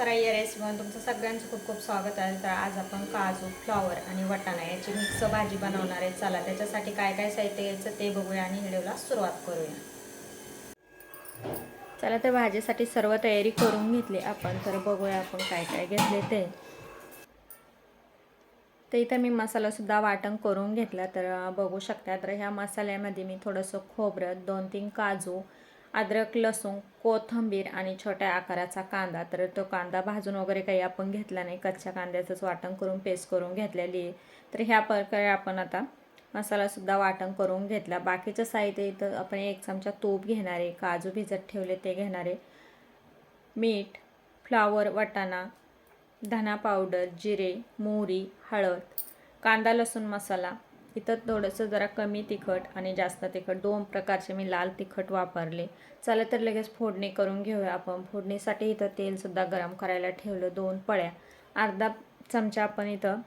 करा या रेसिपीमध्ये तुमचं सगळ्यांचं खूप खूप स्वागत आहे. तर आज आपण काजू फ्लॉवर आणि वटाणा याची मिक्स भाजी बनवणार आहे. चला त्याच्यासाठी काय काय साहित्य घ्यायचं ते बघूया आणि व्हिडिओला सुरुवात करूया. चला तर भाजीसाठी सर्व तयारी करून घेतली आपण. तर बघूया आपण काय काय घेतले ते. तर इथं मी मसालासुद्धा वाटण करून घेतला. तर बघू शकता तर ह्या मसाल्यामध्ये मी थोडंसं खोबरं दोन तीन काजू अद्रक लसूण कोथिंबीर आणि छोट्या आकाराचा कांदा. तर तो कांदा भाजून वगैरे काही आपण घेतला नाही. कच्च्या कांद्याचंच वाटण करून पेस्ट करून घेतलेली आहे. तर ह्या प्रकारे आपण आता मसालासुद्धा वाटण करून घेतला. बाकीचं साहित्य इथं आपण एक चमचा तूप घेणारे काजू भिजत ठेवले ते घेणारे मीठ फ्लावर वाटाणा धना पावडर जिरे मोहरी हळद कांदा लसूण मसाला इथं थोडंसं जरा कमी तिखट आणि जास्त तिखट दोन प्रकारचे मी लाल तिखट वापरले. चला तर लगेच फोडणी करून घेऊया आपण. फोडणीसाठी इथं तेलसुद्धा गरम करायला ठेवलं दोन पळ्या. अर्धा चमचा आपण इथं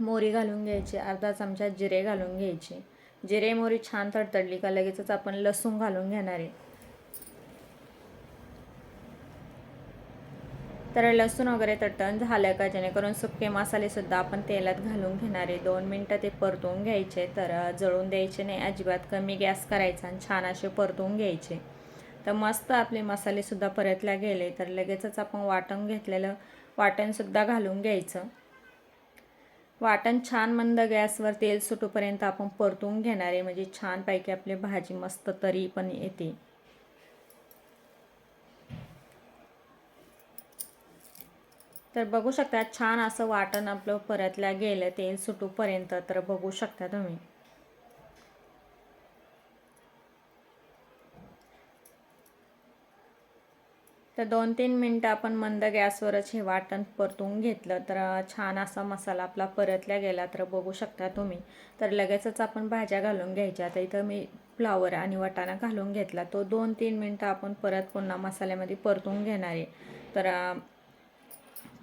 मोरी घालून घ्यायची अर्धा चमचा जिरे घालून घ्यायचे. जिरे मोरी छान तडतडली का लगेचच आपण लसूण घालून घेणार आहे. तर लसूण वगैरे तटण झालं का? जेणेकरून सुके मसालेसुद्धा आपण तेलात घालून घेणारे दोन मिनटं ते परतवून घ्यायचे. तर जळून द्यायचे नाही. अजिबात कमी गॅस करायचा आणि छान असे परतवून घ्यायचे. तर मस्त आपले मसालेसुद्धा परतल्या गेले. तर लगेचच आपण वाटण घेतलेलं वाटणसुद्धा घालून घ्यायचं. वाटण छान मंद गॅसवर तेल सुटूपर्यंत आपण परतून घेणार आहे. म्हणजे छानपैकी आपली भाजी मस्त तरी पण येते. तर बघू शकता छान असं वाटण आपलं परतल्या गेलं तेल सुटूपर्यंत. तर बघू शकता तुम्ही. तर दोन तीन मिनटं आपण मंद गॅसवरच हे वाटण परतून घेतलं. तर छान असा मसाला आपला परतल्या गेला. तर बघू शकता तुम्ही. तर लगेचच आपण भाज्या घालून घ्यायच्या. तर इथं मी फ्लावर आणि वाटाणा घालून घेतला. तो दोन तीन मिनटं आपण परत पुन्हा मसाल्यामध्ये परतून घेणार आहे. तर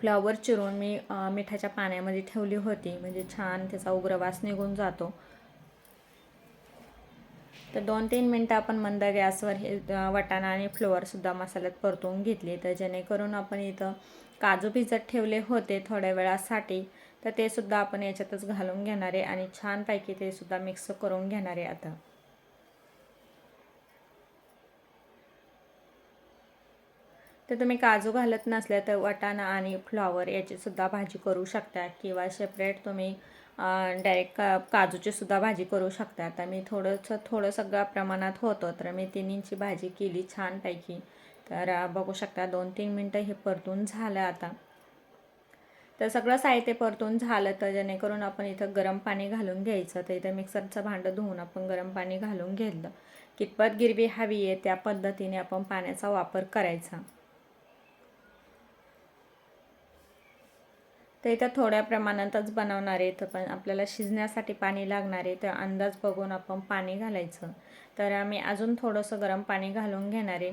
फ्लॉवर चिरून मी मिठाच्या पाण्यामध्ये ठेवली होती. म्हणजे छान त्याचा उग्रवास निघून जातो. तर दोन तीन मिनटं आपण मंद गॅसवर हे वाटाणा आणि फ्लोअरसुद्धा मसाल्यात परतवून घेतली. तर जेणेकरून आपण इथं काजू भिजत ठेवले होते थोड्या वेळासाठी तर ते सुद्धा आपण याच्यातच घालून घेणार आहे आणि छानपैकी ते सुद्धा मिक्स करून घेणार आहे आता. तर तुम्ही काजू घालत नसल्या तर वाटाणा आणि फ्लॉवर याचीसुद्धा भाजी करू शकता किंवा सेपरेट तुम्ही डायरेक्ट का काजूची सुद्धा भाजी करू शकता. आता मी थोडंसं थोडं सगळं प्रमाणात होतं तर मी तिन्हींची भाजी केली छानपैकी. तर बघू शकता दोन तीन मिनटं हे परतून झालं आता. तर सगळं साहित्य परतून झालं तर जेणेकरून आपण इथं गरम पाणी घालून घ्यायचं. तर इथं मिक्सरचं भांडं धुवून आपण गरम पाणी घालून घेतलं. कितपत गिरवी हवी आहे त्या पद्धतीने आपण पाण्याचा वापर करायचा. तर इथं थोड्या प्रमाणातच बनवणार आहे तर पण आपल्याला शिजण्यासाठी पाणी लागणार आहे तर अंदाज बघून आपण पाणी घालायचं. तर आम्ही अजून थोडंसं गरम पाणी घालून घेणार आहे.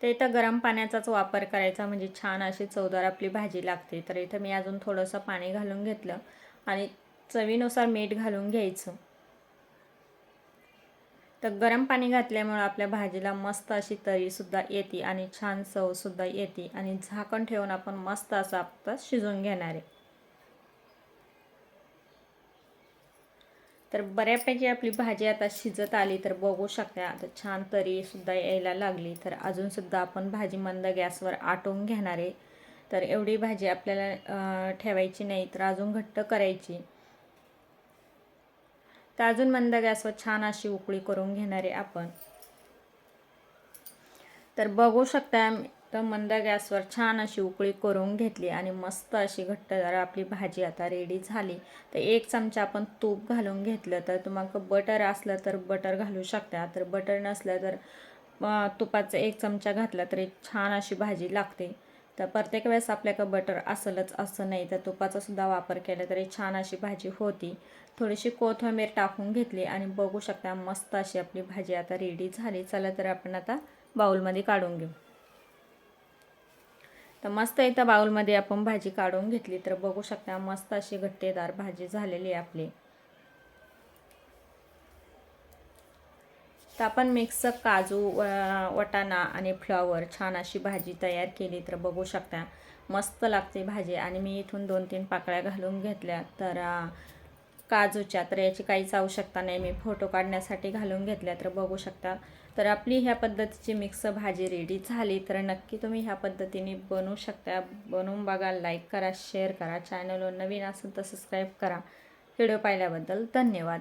तर इथं गरम पाण्याचाच वापर करायचा म्हणजे छान अशी चवदार आपली भाजी लागते. तर इथं मी अजून थोडंसं पाणी घालून घेतलं आणि चवीनुसार मीठ घालून घ्यायचं. तर गरम पाणी घातल्यामुळं आपल्या भाजीला मस्त अशी तरीसुद्धा येते आणि छान चवसुद्धा येते आणि झाकण ठेवून आपण मस्त असं आता शिजवून घेणार आहे. तर बऱ्यापैकी आपली भाजी आता शिजत आली तर बघू शकता आता छान तरीसुद्धा यायला लागली. तर अजूनसुद्धा आपण भाजी मंद गॅसवर आटवून घेणार आहे. तर एवढी भाजी आपल्याला ठेवायची नाही तर अजून घट्ट करायची. तर अजून मंद गॅसवर छान अशी उकळी करून घेणार आहे आपण. तर बघू शकता तर मंद गॅसवर छान अशी उकळी करून घेतली आणि मस्त अशी घट्टदार आपली भाजी आता रेडी झाली. तर एक चमचा आपण तूप घालून घेतलं तर तुम्हाला बटर असलं तर बटर घालू शकता. तर बटर नसलं तर तुपाचं एक चमचा घातला तरी एक छान अशी भाजी लागते. तर प्रत्येक वेळेस आपल्याकडं बटर असलंच असं नाही. तर तुपाचा सुद्धा वापर केला तरी छान अशी भाजी होती. थोडीशी कोथिंबीर टाकून घेतली आणि बघू शकता मस्त अशी आपली भाजी आता रेडी झाली. चला तर आपण आता बाऊलमध्ये काढून घेऊ. तर मस्त इथं बाऊलमध्ये आपण भाजी काढून घेतली. तर बघू शकता मस्त अशी घट्टेदार भाजी झालेली आहे आपली. तर आपण मिक्स काजू व- वटाणा आणि फ्लॉवर छान अशी भाजी तयार केली तर बघू शकता. मस्त लागते भाजी. आणि मी इथून दोन तीन पाकळ्या घालून घेतल्या तर काजूच्या तर याची काहीच आवश्यकता नाही. मी फोटो काढण्यासाठी घालून घेतल्या तर बघू शकता. तर आपली ह्या पद्धतीची मिक्स भाजी रेडी झाली तर नक्की तुम्ही ह्या पद्धतीने बनवू शकता. बनवून बघा लाईक करा शेअर करा. चॅनलवर नवीन असेल तर सबस्क्राईब करा. व्हिडिओ पाहिल्याबद्दल धन्यवाद.